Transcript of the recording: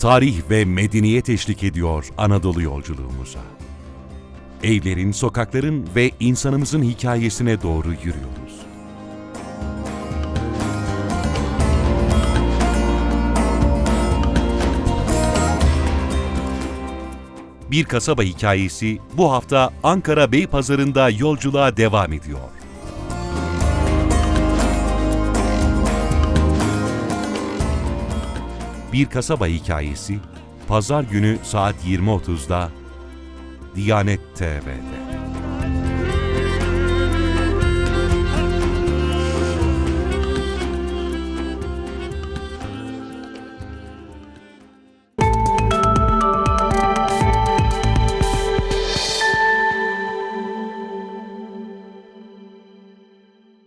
tarih ve medeniyet eşlik ediyor Anadolu yolculuğumuza. Evlerin, sokakların ve insanımızın hikayesine doğru yürüyoruz. Bir kasaba hikayesi bu hafta Ankara Beypazarı'nda yolculuğa devam ediyor. Bir kasaba hikayesi Pazar günü saat 20.30'da Diyanet TV'de.